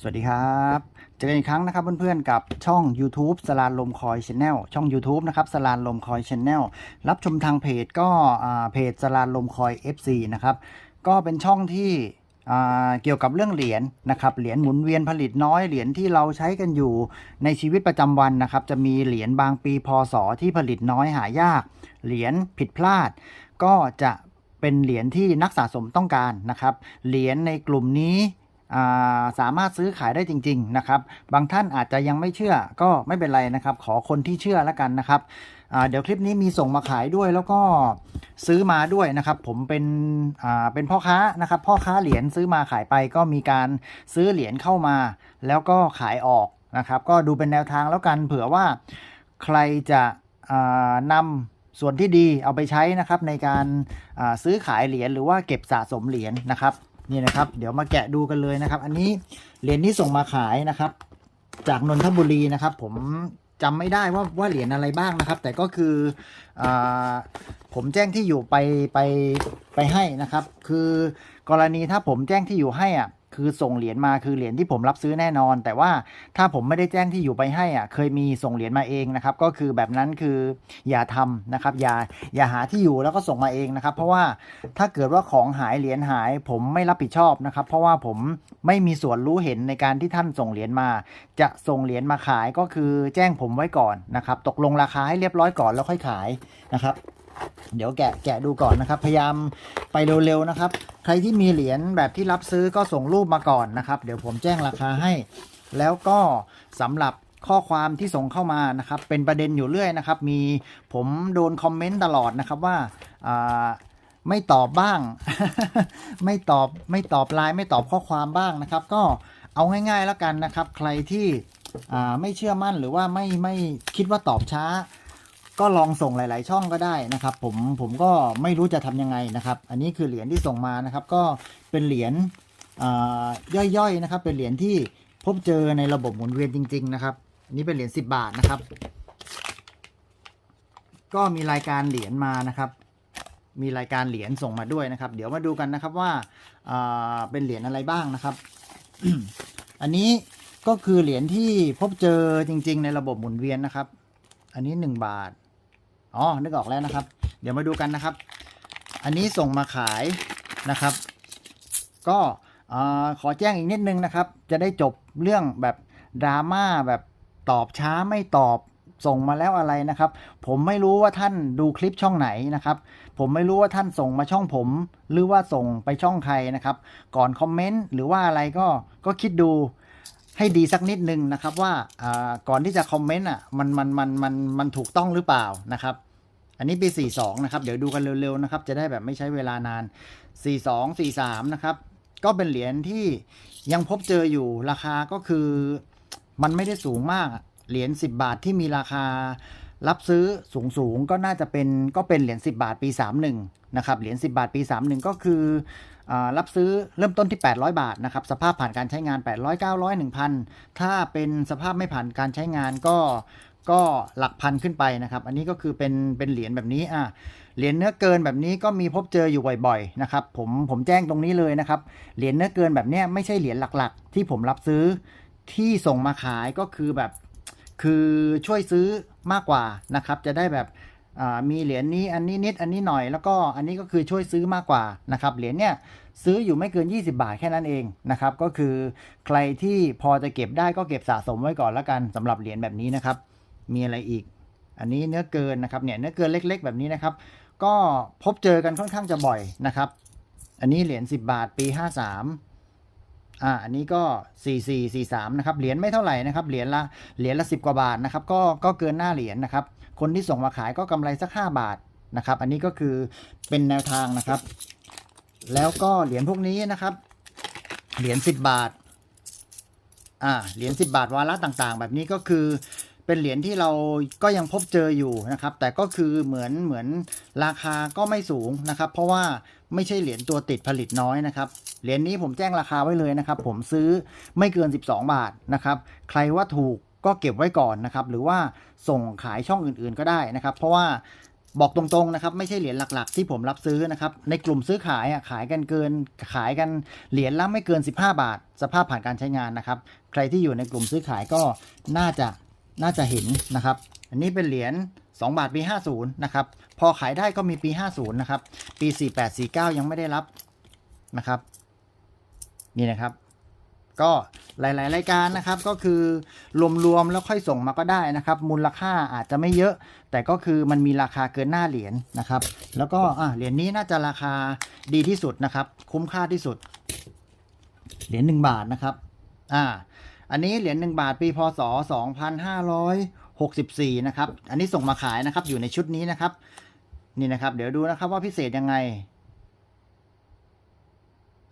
สวัสดีครับเจอกันอีกครั้งนะครับเพื่อนๆกับช่อง YouTube สลานลมคอยช n แนลช่อง YouTube นะครับสลานลมคอยช n แนลรับชมทางเพจก็เพจสลานลมคอย FC นะครับก็เป็นช่องที่เกี่ยวกับเรื่องเหรียญนะครับเหรียญหมุนเวียนผลิตน้อยเหรียญที่เราใช้กันอยู่ในชีวิตประจำวันนะครับ จะมีเหรียญบางปีพศที่ผลิตน้อยหายาก เหรียญผิดพลาด ก็จะเป็นเหรียญที่นักสะสมต้องการนะครับเหรียญในกลุ่มนี้ สามารถซื้อขายได้จริง ๆ นะครับ บางท่านอาจจะยังไม่เชื่อก็ไม่เป็นไรนะครับ ขอคนที่เชื่อแล้วกันนะครับเดี๋ยวคลิปนี้มีส่งมาขายด้วยแล้วก็ซื้อมาด้วยนะครับ ผมเป็นเป็นพ่อค้านะครับ พ่อค้าเหรียญซื้อมาขายไปก็มีการซื้อเหรียญเข้ามา แล้วก็ขายออกนะครับ ก็ดูเป็นแนวทางแล้วกัน เผื่อว่าใครจะอ่านำส่วนที่ดีเอาไปใช้นะครับในการซื้อขายเหรียญหรือว่าเก็บสะสมเหรียญนะครับ นี่นะครับ เดี๋ยวมาแกะดูกันเลยนะครับ อันนี้เหรียญที่ส่งมาขายนะครับ จากนนทบุรีนะครับ ผมจำไม่ได้ว่าว่าเหรียญอะไรบ้างนะครับ แต่ก็คืออผมแจ้งที่อยู่ไปไปไปให้นะครับ คือกรณีถ้าผมแจ้งที่อยู่ให้อะ คือส่งเหรียญมาคือเหรียญที่ผมรับซื้อแน่นอน แต่ว่าถ้าผมไม่ได้แจ้งที่อยู่ไปให้อะเคยมีส่งเหรียญมาเองนะครับก็คือแบบนั้นคืออย่าทำนะครับอย่าอย่าหาที่อยู่แล้วก็ส่งมาเองนะครับ เพราะว่าถ้าเกิดว่าของหายเหรียญหาย ผมไม่รับผิดชอบนะครับ เพราะว่าผมไม่มีส่วนรู้เห็นในการที่ท่านส่งเหรียญมา จะส่งเหรียญมาขายก็คือแจ้งผมไว้ก่อนนะครับ ตกลงราคาให้เรียบร้อยก่อนแล้วค่อยขายนะครับ เดี๋ยวแกะแกะดูก่อนนะครับ พยายามไปเร็วๆนะครับ ใครที่มีเหรียญแบบที่รับซื้อก็ส่งรูปมาก่อนนะครับ เดี๋ยวผมแจ้งราคาให้ แล้วก็สำหรับข้อความที่ส่งเข้ามานะครับ เป็นประเด็นอยู่เรื่อยนะครับ มีผมโดนคอมเมนต์ตลอดนะครับว่าไม่ตอบบ้าง ไม่ตอบไม่ตอบไลน์ไม่ตอบข้อความบ้างนะครับ ก็เอาง่ายๆแล้วกันนะครับ ใครที่ไม่เชื่อมั่นหรือว่าไม่ไม่คิดว่าตอบช้า ก็ลองส่งหลาย ๆ ช่องก็ได้นะครับ ผมผมก็ไม่รู้จะทำยังไงนะครับ อันนี้คือเหรียญที่ส่งมานะครับ ก็เป็นเหรียญย่อย ๆ นะครับ เป็นเหรียญที่พบเจอในระบบหมุนเวียนจริง ๆ นะครับอันนี้เป็นเหรียญ10 บาทนะครับ ก็มีรายการเหรียญมานะครับ มีรายการเหรียญส่งมาด้วยนะครับ เดี๋ยวมาดูกันนะครับว่าอ่าเป็นเหรียญอะไรบ้างนะครับ อันนี้ก็คือเหรียญที่พบเจอจริง ๆ ในระบบหมุนเวียนนะครับ อันนี้ 1 บาท อ๋อ นึกออกแล้วนะครับ เดี๋ยวมาดูกันนะครับ อันนี้ส่งมาขายนะครับ ก็ขอแจ้งอีกนิดนึงนะครับ จะได้จบเรื่องแบบดราม่าแบบตอบช้าไม่ตอบส่งมาแล้วอะไรนะครับ ผมไม่รู้ว่าท่านดูคลิปช่องไหนนะครับ ผมไม่รู้ว่าท่านส่งมาช่องผม หรือว่าส่งไปช่องใครนะครับ ก่อนคอมเมนต์หรือว่าอะไรก็ก็คิดดูให้ดีสักนิดนึงนะครับว่าอ่าก่อนที่จะคอมเมนต์อะมันมันมันมันมันถูกต้องหรือเปล่านะครับ อันนี้ปี 42 นะครับ เดี๋ยวดูกันเร็วๆนะครับ จะได้แบบไม่ใช้เวลานาน 42 43 นะครับ ก็เป็นเหรียญที่ยังพบเจออยู่ราคาก็คือมันไม่ได้สูงมาก เหรียญ10 บาทที่มีราคารับซื้อสูงสูงๆก็น่าจะเป็นก็เป็นเหรียญ10 บาทปี 31 นะครับ เหรียญ10 บาทปี 31 ก็คืออรับซื้อเริ่มต้นที่ 800 บาทนะครับ สภาพผ่านการใช้งาน 800 900 1,000 ถ้าเป็นสภาพไม่ผ่านการใช้งานก็ ก็หลักพันขึ้นไปนะครับ อันนี้ก็คือเป็นเป็นเหรียญแบบนี้อะเหรียญเนื้อเกินแบบนี้ก็มีพบเจออยู่บ่อยๆนะครับผมผมแจ้งตรงนี้เลยนะครับ เหรียญเนื้อเกินแบบนี้ไม่ใช่เหรียญหลักๆ ที่ผมรับซื้อที่ส่งมาขายก็คือแบบคือช่วยซื้อมากกว่านะครับ จะได้แบบมีเหรียญนี้อันนี้นิดอันนี้หน่อยแล้วก็อันนี้ก็คือช่วยซื้อมากกว่านะครับเหรียญเนี่ยซื้ออยู่ไม่เกิน 20 บาทแค่นั้นเองนะครับก็คือใครที่พอจะเก็บได้ก็เก็บสะสมไว้ก่อนแล้วกันสำหรับเหรียญแบบนี้นะครับ มีอะไรอีก อันนี้เนื้อเกินนะครับเนี่ยเนื้อเกินเล็ก ๆ แบบนี้นะครับ ก็พบเจอกันค่อนข้างจะบ่อยนะครับ อันนี้เหรียญ10 บาทปี 53อ่าอันนี้ก็ 44 43นะครับเหรียญไม่เท่าไหร่นะครับเหรียญละเหรียญละ 10 กว่าบาทนะครับก็ก็เกินหน้าเหรียญนะครับ คนที่ส่งมาขายก็กำไรสัก 5 บาทนะครับ อันนี้ก็คือเป็นแนวทางนะครับ แล้วก็เหรียญพวกนี้นะครับ เหรียญ10 บาทอ่าเหรียญ10 บาทวาระต่างๆ แบบนี้ก็คือ เป็นเหรียญที่เราก็ยังพบเจออยู่นะครับ แต่ก็คือเหมือนเหมือนราคาก็ไม่สูงนะครับ เพราะว่าไม่ใช่เหรียญตัวติดผลิตน้อยนะครับ เหรียญนี้ผมแจ้งราคาไว้เลยนะครับ ผมซื้อไม่เกิน 12 บาทนะครับ ใครว่าถูกก็เก็บไว้ก่อนนะครับ หรือว่าส่งขายช่องอื่นๆก็ได้นะครับ เพราะว่าบอกตรงๆนะครับ ไม่ใช่เหรียญหลักๆ ที่ผมรับซื้อนะครับ ในกลุ่มซื้อขายอะขายกันเกินขายกันเหรียญละไม่เกิน 15 บาท สภาพผ่านการใช้งานนะครับ ใครที่อยู่ในกลุ่มซื้อขายก็น่าจะ น่าจะเห็นนะครับ อันนี้เป็นเหรียญ2บาทปี 50 นะครับ พอขายได้ก็มีปี 50 นะครับ ปี 48 49 ยังไม่ได้รับนะครับ นี่นะครับ ก็หลาย ๆ รายการนะครับ ก็คือรวม ๆ แล้วค่อยส่งมาก็ได้นะครับ มูลค่าอาจจะไม่เยอะ แต่ก็คือมันมีราคาเกินหน้าเหรียญนะครับ แล้วก็อะเหรียญนี้น่าจะราคาดีที่สุดนะครับ คุ้มค่าที่สุด เหรียญหนึ่งบาทนะครับ อ่า อันนี้เหรียญหนึ่งบาทปีพศ 2564 นะครับ อันนี้ส่งมาขายนะครับอยู่ในชุดนี้นะครับ นี่นะครับ เดี๋ยวดูนะครับว่าพิเศษยังไง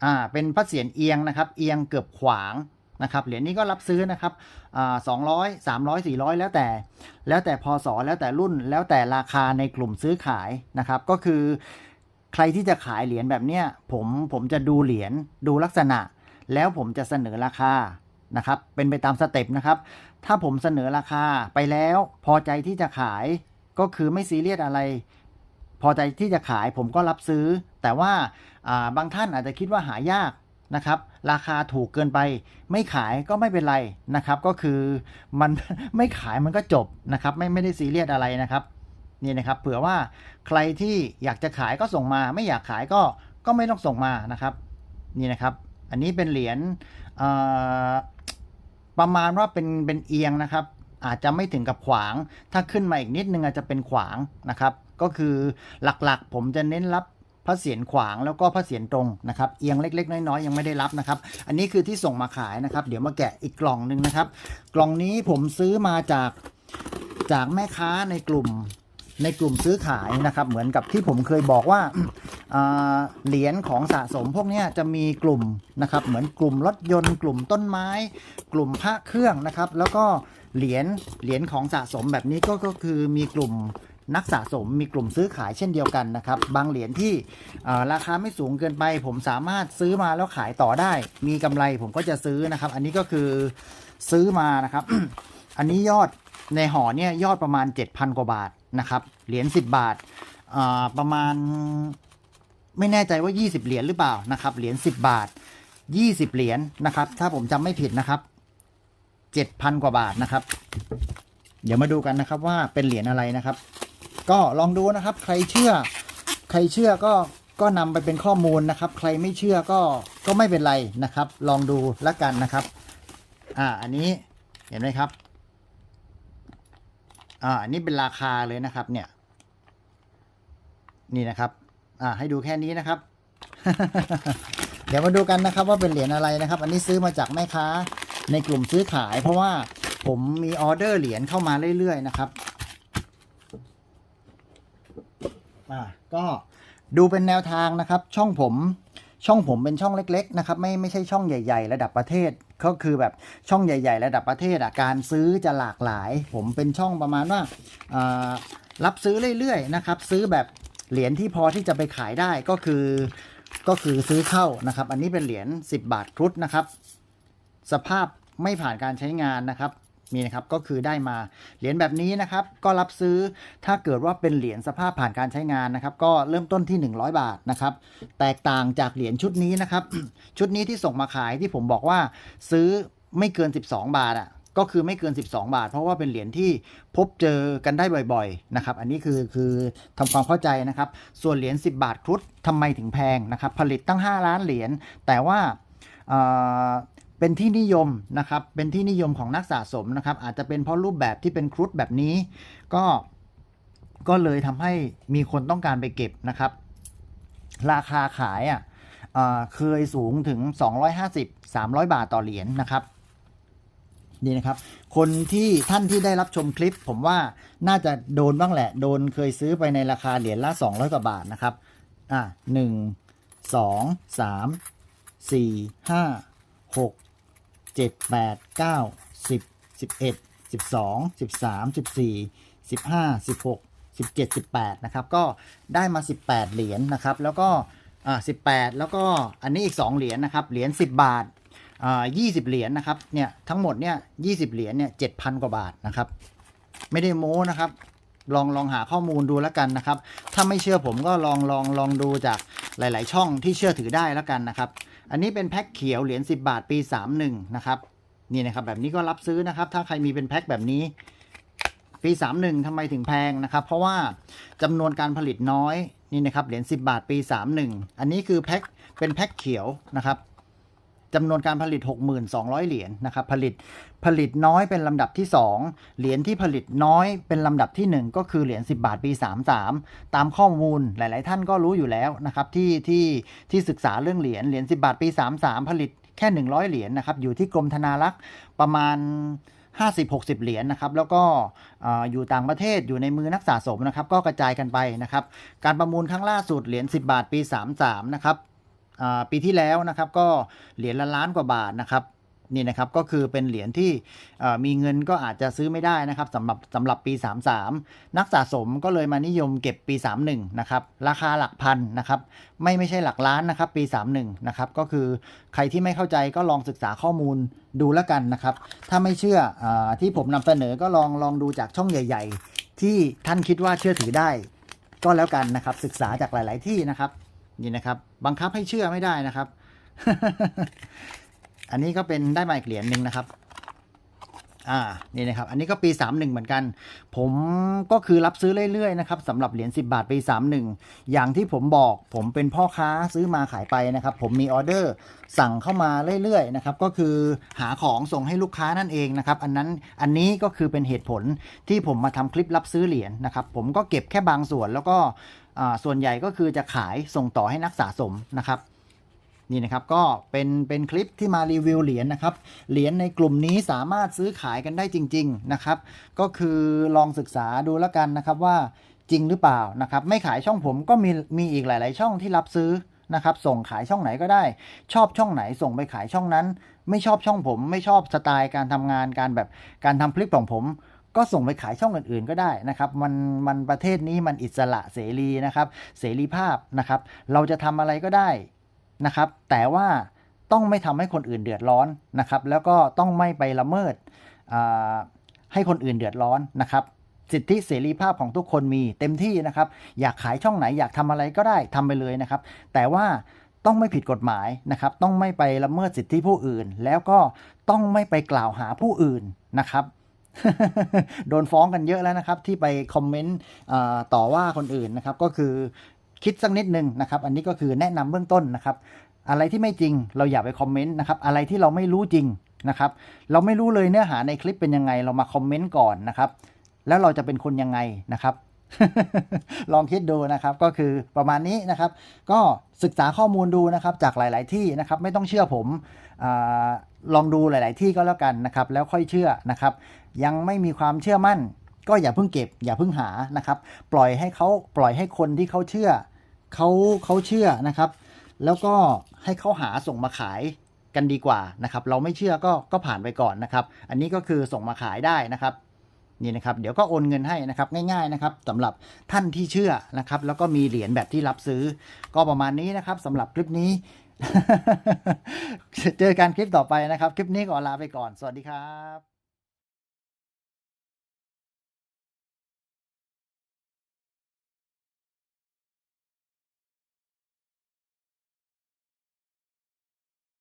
อ่า เป็นพระเศียรเอียงนะครับ เอียงเกือบขวางนะครับเหรียญนี้ก็รับซื้อนะครับอ่าสองร้อยสามร้อยสี่ร้อยแล้วแต่ แล้วแต่พศแล้วแต่รุ่น แล้วแต่ราคาในกลุ่มซื้อขายนะครับ ก็คือใครที่จะขายเหรียญแบบเนี้ยผมผมจะดูเหรียญดูลักษณะ แล้วผมจะเสนอราคา นะครับ เป็นไปตามสเต็ปนะครับ ถ้าผมเสนอราคาไปแล้ว พอใจที่จะขายก็คือไม่ซีเรียสอะไร พอใจที่จะขายผมก็รับซื้อ แต่ว่าาบางท่านอาจจะคิดว่าหายากนะครับ ราคาถูกเกินไป ไม่ขายก็ไม่เป็นไรนะครับ ก็คือมันไม่ขายมันก็จบนะครับ ไม่ไม่ได้ซีเรียสอะไรนะครับนี่นะครับ เผื่อว่าใครที่อยากจะขายก็ส่งมา ไม่อยากขายก็ก็ไม่ต้องส่งมานะครับ นี่นะครับ อันนี้เป็นเหรียญ ประมาณว่าเป็นเป็นเอียงนะครับ อาจจะไม่ถึงกับขวาง ถ้าขึ้นมาอีกนิดนึงอาจจะเป็นขวางนะครับ ก็คือหลักๆ ผมจะเน้นรับพระเศียรขวางแล้วก็พระเศียรตรงนะครับ เอียงเล็ก ๆ น้อยๆยังไม่ได้รับนะครับ อันนี้คือที่ส่งมาขายนะครับ เดี๋ยวมาแกะอีกกล่องหนึ่งนะครับ กล่องนี้ผมซื้อมาจากจากแม่ค้าในกลุ่ม ในกลุ่มซื้อขายนะครับ เหมือนกับที่ผมเคยบอกว่าเหรียญของสะสมพวกนี้จะมีกลุ่มนะครับ เหมือนกลุ่มรถยนต์ กลุ่มต้นไม้ กลุ่มพระเครื่องนะครับ แล้วก็เหรียญเหรียญของสะสมแบบนี้ก็ก็คือมีกลุ่มนักสะสมมีกลุ่มซื้อขายเช่นเดียวกันนะครับ บางเหรียญที่ราคาไม่สูงเกินไป ผมสามารถซื้อมาแล้วขายต่อได้ มีกำไรผมก็จะซื้อนะครับ อันนี้ก็คือซื้อมานะครับ อันนี้ยอดในห่อเนี่ยยอดประมาณ 7,000 กว่าบาท นะครับเหรียญ10 บาทประมาณไม่แน่ใจว่า 20 เหรียญหรือเปล่านะครับเหรียญ10 บาท 20 เหรียญนะครับ ถ้าผมจำไม่ผิดนะครับ 7,000 กว่าบาทนะครับ เดี๋ยวมาดูกันนะครับว่าเป็นเหรียญอะไรนะครับ ก็ลองดูนะครับ ใครเชื่อ ใครเชื่อก็ก็นำไปเป็นข้อมูลนะครับ ใครไม่เชื่อก็ก็ไม่เป็นไรนะครับ ลองดูแล้วกันนะครับ อ่าอันนี้เห็นไหมครับ อ่าอันนี้เป็นราคาเลยนะครับ เนี่ย นี่นะครับ อ่า ให้ดูแค่นี้นะครับ เดี๋ยวมาดูกันนะครับ ว่าเป็นเหรียญอะไรนะครับ อันนี้ซื้อมาจากแม่ค้าในกลุ่มซื้อขาย เพราะว่าผมมีออเดอร์เหรียญเข้ามาเรื่อยๆนะครับ อ่า ก็ดูเป็นแนวทางนะครับ ช่องผม ช่องผมเป็นช่องเล็ก ๆ นะครับ ไม่ไม่ใช่ช่องใหญ่ ๆ ระดับประเทศ ก็คือแบบช่องใหญ่ ๆ ระดับประเทศอะการซื้อจะหลากหลาย ผมเป็นช่องประมาณว่ารับซื้อเรื่อยๆนะครับ ซื้อแบบเหรียญที่พอที่จะไปขายได้ก็คือ ก็คือซื้อเข้านะครับ อันนี้เป็นเหรียญ10 บาทครุฑนะครับ สภาพไม่ผ่านการใช้งานนะครับ นี่นะครับก็คือได้มาเหรียญแบบนี้นะครับก็รับซื้อถ้าเกิดว่าเป็นเหรียญสภาพผ่านการใช้งานนะครับก็เริ่มต้นที่ 100 บาทนะครับแตกต่างจากเหรียญชุดนี้นะครับชุดนี้ที่ส่งมาขายที่ผมบอกว่าซื้อไม่เกิน 12 บาทอะก็คือไม่เกิน 12 บาท เพราะว่าเป็นเหรียญที่พบเจอกันได้บ่อยๆนะครับอันนี้คือคือทำความเข้าใจนะครับ ส่วนเหรียญ 10 บาทครุฑทำไมถึงแพงนะครับผลิตตั้ง 5 ล้านเหรียญแต่ว่า เป็นที่นิยมนะครับ เป็นที่นิยมของนักสะสมนะครับ อาจจะเป็นเพราะรูปแบบที่เป็นครุฑแบบนี้ ก็ก็เลยทำให้มีคนต้องการไปเก็บนะครับ ราคาขายอะเคยสูงถึง 250 300 บาทต่อเหรียญนะครับนี่นะครับ คนที่ท่านที่ได้รับชมคลิป ผมว่าน่าจะโดนบ้างแหละ โดนเคยซื้อไปในราคาเหรียญละ 200 กว่าบาทนะครับ อะหนึ่งสองสามสี่ห้าหก เจ็ดแปดเก้าสิบสิบเอ็ดสิบสองสิบสามสิบสี่สิบห้าสิบหกสิบเจ็ดสิบแปดนะครับ ก็ได้มาสิบแปดเหรียญนะครับ แล้วก็อ่าสิบแปดแล้วก็อันนี้อีกสองเหรียญนะครับ เหรียญสิบบาทอ่ายี่สิบเหรียญนะครับ เนี่ยทั้งหมดเนี่ยยี่สิบเหรียญเนี่ยเจ็ดพันกว่าบาทนะครับ ไม่ได้โม้นะครับ ลองลองหาข้อมูลดูแล้วกันนะครับ ถ้าไม่เชื่อผมก็ลองลองลองดูจากหลาย ๆ ช่องที่เชื่อถือได้แล้วกันนะครับ อันนี้เป็นแพ็คเขียวเหรียญ10 บาทปี 31 นะครับ นี่นะครับแบบนี้ก็รับซื้อนะครับ ถ้าใครมีเป็นแพ็คแบบนี้ ปี 31ทำไมถึงแพงนะครับ เพราะว่าจำนวนการผลิตน้อยนี่นะครับเหรียญ10 บาทปี 31 อันนี้คือแพ็คเป็นแพ็คเขียวนะครับ จำนวนการผลิต 6,200 เหรียญนะครับผลิตผลิตน้อยเป็นลำดับที่ 2 เหรียญที่ผลิตน้อยเป็นลำดับที่ 1 ก็คือเหรียญ10 บาทปี 33 ตามข้อมูลหลาย ๆ ท่านก็รู้อยู่แล้วนะครับที่ที่ที่ศึกษาเรื่องเหรียญเหรียญ10 บาทปี 33 ผลิตแค่ 100 เหรียญนะครับอยู่ที่กรมธนารักษ์ประมาณ50-60 เหรียญนะครับแล้วก็เอ่อยู่ต่างประเทศอยู่ในมือนักสะสมนะครับก็กระจายกันไปนะครับการประมูลครั้งล่าสุดเหรียญ10 บาทปี 33 นะครับ ปีที่แล้วนะครับก็เหรียญละล้านกว่าบาทนะครับนี่นะครับก็คือเป็นเหรียญที่มีเงินก็อาจจะซื้อไม่ได้นะครับสำหรับสำหรับปี 33 นักสะสมก็เลยมานิยมเก็บปี 31นะครับราคาหลักพันนะครับไม่ไม่ใช่หลักล้านนะครับปี 31นะครับก็คือใครที่ไม่เข้าใจก็ลองศึกษาข้อมูลดูแล้วกันนะครับ ถ้าไม่เชื่ออที่ผมนำเสนอก็ลองลองดูจากช่องใหญ่ ๆ ที่ท่านคิดว่าเชื่อถือได้ ก็แล้วกันนะครับศึกษาจากหลาย ๆ ที่นะครับ นี่นะครับ บังคับให้เชื่อไม่ได้นะครับ อันนี้ก็เป็นได้มาอีกเหรียญหนึ่งนะครับ อ่า นี่นะครับ อันนี้ก็ปี 31 เหมือนกัน ผมก็คือรับซื้อเรื่อยๆนะครับสำหรับเหรียญ10 บาทปี 31 อย่างที่ผมบอก ผมเป็นพ่อค้าซื้อมาขายไปนะครับ ผมมีออเดอร์สั่งเข้ามาเรื่อยๆนะครับ ก็คือหาของส่งให้ลูกค้านั่นเองนะครับ อันนั้น อันนี้ก็คือเป็นเหตุผลที่ผมมาทำคลิปรับซื้อเหรียญนะครับ ผมก็เก็บแค่บางส่วนแล้วก็ ส่วนใหญ่ก็คือจะขายส่งต่อให้นักสะสมนะครับนี่นะครับก็เป็นเป็นคลิปที่มารีวิวเหรียญนะครับเหรียญในกลุ่มนี้สามารถซื้อขายกันได้จริง ๆนะครับ ก็คือลองศึกษาดูแล้วกันนะครับว่าจริงหรือเปล่านะครับไม่ขายช่องผมก็มีมีอีกหลาย ๆ ช่องที่รับซื้อนะครับส่งขายช่องไหนก็ได้ ชอบช่องไหนส่งไปขายช่องนั้น ไม่ชอบช่องผม ไม่ชอบสไตล์การทำงานการแบบการทำคลิปของผม ก็ส่งไปขายช่องอื่นๆก็ได้นะครับ มันมันประเทศนี้มันอิสระเสรีนะครับ เสรีภาพนะครับ เราจะทำอะไรก็ได้นะครับ แต่ว่าต้องไม่ทำให้คนอื่นเดือดร้อนนะครับ แล้วก็ต้องไม่ไปละเมิดให้คนอื่นเดือดร้อนนะครับสิทธิเสรีภาพของทุกคนมีเต็มที่นะครับ อยากขายช่องไหนอยากทำอะไรก็ได้ทำไปเลยนะครับ แต่ว่าต้องไม่ผิดกฎหมายนะครับ ต้องไม่ไปละเมิดสิทธิผู้อื่น แล้วก็ต้องไม่ไปกล่าวหาผู้อื่นนะครับ โดนฟ้องกันเยอะแล้วนะครับ ที่ไปคอมเมนต์ต่อว่าคนอื่นนะครับ ก็คือคิดสักนิดนึงนะครับ อันนี้ก็คือแนะนำเบื้องต้นนะครับ อะไรที่ไม่จริงเราอย่าไปคอมเมนต์นะครับ อะไรที่เราไม่รู้จริงนะครับ เราไม่รู้เลยเนื้อหาในคลิปเป็นยังไง เรามาคอมเมนต์ก่อนนะครับ แล้วเราจะเป็นคนยังไงนะครับลองคิดดูนะครับก็คือประมาณนี้นะครับ ก็ศึกษาข้อมูลดูนะครับจากหลาย ๆ ที่นะครับ ไม่ต้องเชื่อผมอ ลองดูหลาย ๆ ที่ก็แล้วกันนะครับ แล้วค่อยเชื่อนะครับ ยังไม่มีความเชื่อมั่น ก็อย่าเพิ่งเก็บ อย่าเพิ่งหานะครับ ปล่อยให้เขาปล่อยให้คนที่เขาเชื่อเขาเขาเชื่อนะครับ แล้วก็ให้เขาหาส่งมาขายกันดีกว่านะครับ เราไม่เชื่อก็ก็ผ่านไปก่อนนะครับ อันนี้ก็คือส่งมาขายได้นะครับนี่นะครับเดี๋ยวก็โอนเงินให้นะครับง่ายๆนะครับสำหรับท่านที่เชื่อนะครับ แล้วก็มีเหรียญแบบที่รับซื้อ ก็ประมาณนี้นะครับสำหรับคลิปนี้ เจอกันคลิปต่อไปนะครับ คลิปนี้ขอลาไปก่อน สวัสดีครับ